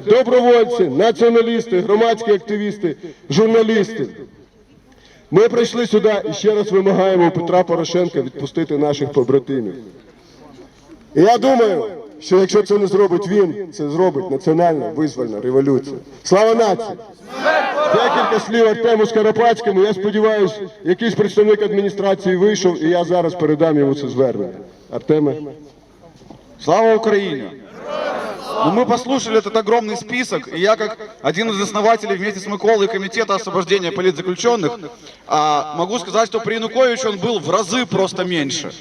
Це добровольці, націоналісти, громадські активісти, журналісти. Ми прийшли сюди і ще раз вимагаємо Петра Порошенка відпустити наших побратимів. І я думаю, що якщо це не зробить він, це зробить національна визвольна революція. Слава нації! Декілька слів Артему Скоропадському. Я сподіваюся, якийсь представник адміністрації вийшов, і я зараз передам йому це звернення. Артеме. Слава Украине! Ну, мы послушали этот огромный список, и я, как один из основателей вместе с Миколой Комитета освобождения политзаключенных, а, могу сказать, что при Януковиче он был в разы просто меньше.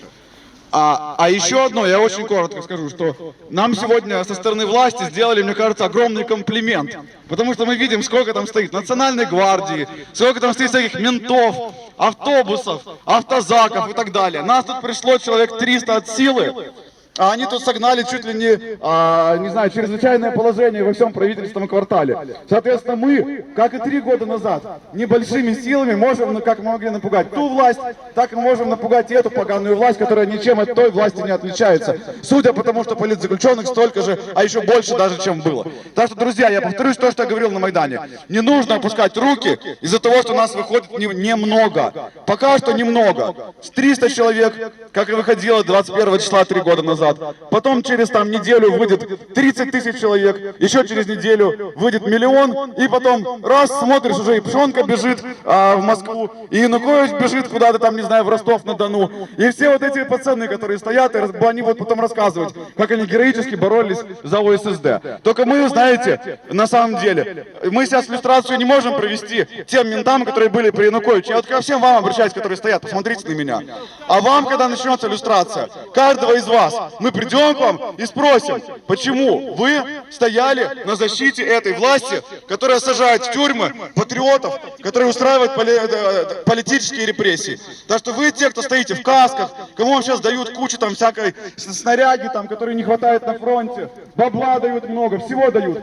А, а еще одно, я очень коротко скажу, что нам сегодня со стороны власти сделали, мне кажется, огромный комплимент. Потому что мы видим, сколько там стоит национальной гвардии, сколько там стоит всяких ментов, автобусов, автозаков и так далее. Нас тут пришло человек 300 от силы, а они тут согнали чуть ли не, а, не знаю, чрезвычайное положение во всем правительственном квартале. Соответственно, мы, как и три года назад, небольшими силами можем, ну, как мы могли напугать ту власть, так и можем напугать эту поганую власть, которая ничем от той власти не отличается. Судя по тому, что политзаключенных столько же, а еще больше даже, чем было. Так что, друзья, я повторюсь то, что я говорил на Майдане. Не нужно опускать руки из-за того, что нас выходит не- немного. Пока что немного. С 300 человек, как и выходило 21 числа три года назад. Потом через там неделю выйдет 30 тысяч человек, еще через неделю выйдет миллион, и потом раз смотришь, уже и Пшонка бежит а, в Москву, и Янукович бежит куда-то там, не знаю, в Ростов-на-Дону. И все вот эти пацаны, которые стоят, и они будут потом рассказывать, как они героически боролись за ОССД. Только мы, знаете, на самом деле, мы сейчас иллюстрацию не можем провести тем ментам, которые были при Януковиче. Я вот ко всем вам обращаюсь, которые стоят, посмотрите на меня. А вам, когда начнется иллюстрация, каждого из вас, мы придем к вам и спросим, почему вы стояли на защите этой власти, которая сажает в тюрьмы патриотов, которые устраивают поли- э, политические репрессии. Так что вы те, кто стоите в касках, кому вам сейчас дают кучу там всякой снаряги, там, которые не хватает на фронте, бабла дают много, всего дают.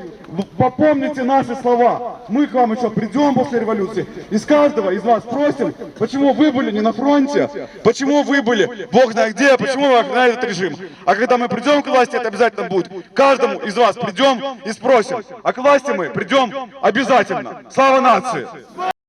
Попомните наши слова. Мы к вам еще придем после революции. Из каждого из вас спросим, почему вы были не на фронте, почему вы были, бог знает где, почему вы охраняли этот режим. А когда мы придем к власти, это обязательно будет. Каждому из вас придем и спросим. А к власти мы придем обязательно. Слава нации!